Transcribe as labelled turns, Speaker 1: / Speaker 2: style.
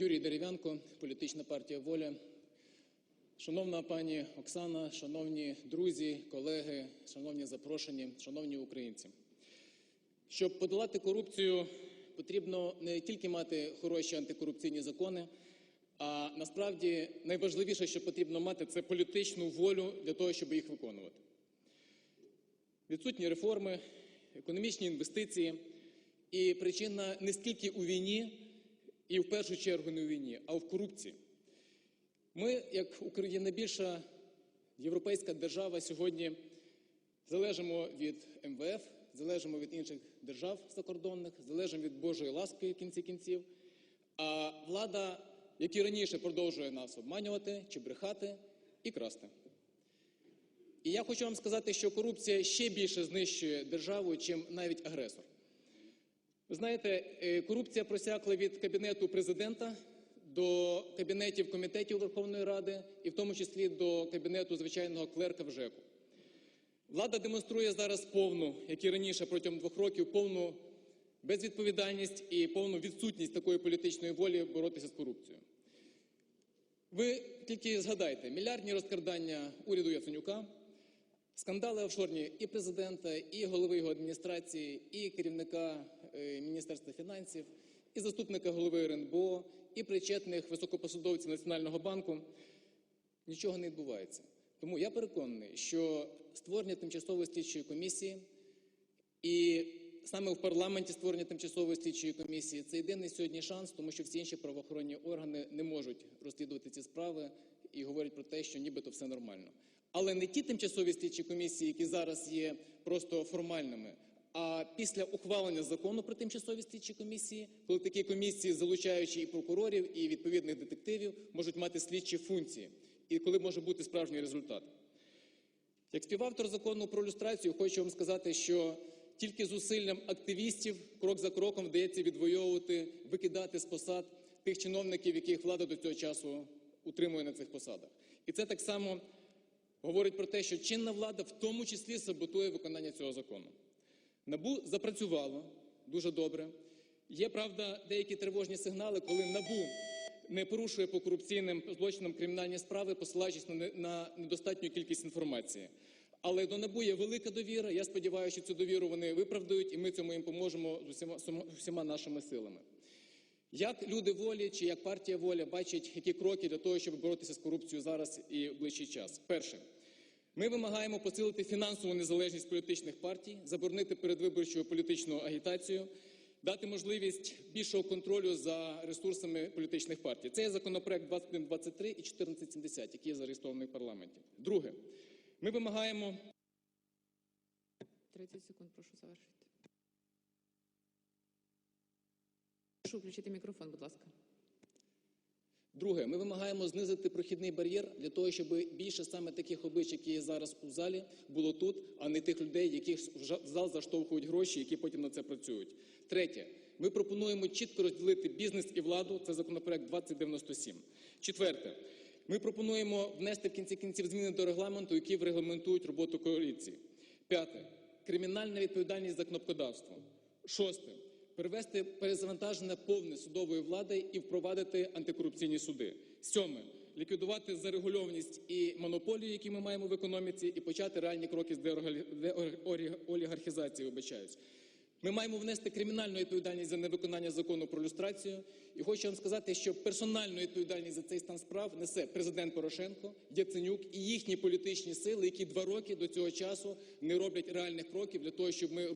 Speaker 1: Юрій Дерев'янко, політична партія Воля. Шановна пані Оксана, шановні друзі, колеги, шановні запрошені, шановні українці. Щоб подолати корупцію, потрібно не тільки мати хороші антикорупційні закони, а насправді найважливіше, що потрібно мати, це політичну волю для того, щоб їх виконувати. Відсутні реформи, економічні інвестиції. І причина не скільки у війні, і в першу чергу не у війні, а в корупції. Ми, як Україна найбільша європейська держава, сьогодні залежимо від МВФ, залежимо від інших держав закордонних, залежимо від Божої ласки в кінці кінців. А влада, як і раніше, продовжує нас обманювати чи брехати і красти. І я хочу вам сказати, що корупція ще більше знищує державу, чим навіть агресор. Ви знаєте, е, корупція просякла від кабінету президента до кабінетів комітетів Верховної Ради, і в тому числі до кабінету звичайного клерка в ЖЕКу. Влада демонструє зараз повну, як і раніше протягом двох років, повну безвідповідальність і повну відсутність такої політичної волі боротися з корупцією. Ви тільки згадайте мільярдні розкрадання уряду Яценюка, скандали офшорні і президента, і голови його адміністрації, і керівника е, Міністерства фінансів, і заступника голови РНБО, і причетних високопосадовців Національного банку. Нічого не відбувається. Тому я переконаний, що створення тимчасової слідчої комісії і саме в парламенті створення тимчасової слідчої комісії це єдиний сьогодні шанс, тому що всі інші правоохоронні органи не можуть розслідувати ці справи і говорять про те, що нібито все нормально. Але не ті тимчасові слідчі комісії, які зараз є просто формальними. А після ухвалення закону про тимчасові слідчі комісії, коли такі комісії, залучаючи і прокурорів, і відповідних детективів, можуть мати слідчі функції, і коли може бути справжній результат. Як співавтор закону про люстрацію, хочу вам сказати, що тільки зусиллям активістів крок за кроком вдається відвоювати, викидати з посад тих чиновників, яких влада до цього часу утримує на цих посадах. І це так само говорить про те, що чинна влада в тому числі саботує виконання цього закону. НАБУ запрацювало дуже добре. Є, правда, деякі тривожні сигнали, коли НАБУ не порушує по корупційним злочинам кримінальні справи, посилаючись на, недостатню кількість інформації. Але до НАБУ є велика довіра. Я сподіваюся, що цю довіру вони виправдають, і ми цьому їм поможемо з усіма, усіма нашими силами. Як люди волі чи як партія воля бачать, які кроки для того, щоб боротися з корупцією зараз і в ближчий час? Перше, ми вимагаємо посилити фінансову незалежність політичних партій, заборонити передвиборчу політичну агітацію, дати можливість більшого контролю за ресурсами політичних партій. Це є законопроект 2123 і 1470, який є зареєстрований в парламенті. Друге, ми вимагаємо
Speaker 2: 30 секунд, прошу завершити. Прошу включити мікрофон, будь ласка.
Speaker 1: Друге, ми вимагаємо знизити прохідний бар'єр для того, щоб більше саме таких облич, які є зараз у залі, було тут, а не тих людей, яких в зал заштовхують гроші, які потім на це працюють. Третє, ми пропонуємо чітко розділити бізнес і владу. Це законопроект 2097. Четверте, ми пропонуємо внести в кінці кінців зміни до регламенту, які регламентують роботу коаліції. П'яте, кримінальна відповідальність за кнопкодавство. Шосте. Перевести перезавантаження повне судової влади і впровадити антикорупційні суди. Сьоме ліквідувати зарегульованість і монополії, які ми маємо в економіці, і почати реальні кроки з деолігархізації. Вибачаюсь. Ми маємо внести кримінальну відповідальність за невиконання закону про люстрацію. І хочу вам сказати, що персональну відповідальність за цей стан справ несе президент Порошенко, Яценюк і їхні політичні сили, які два роки до цього часу не роблять реальних кроків для того, щоб ми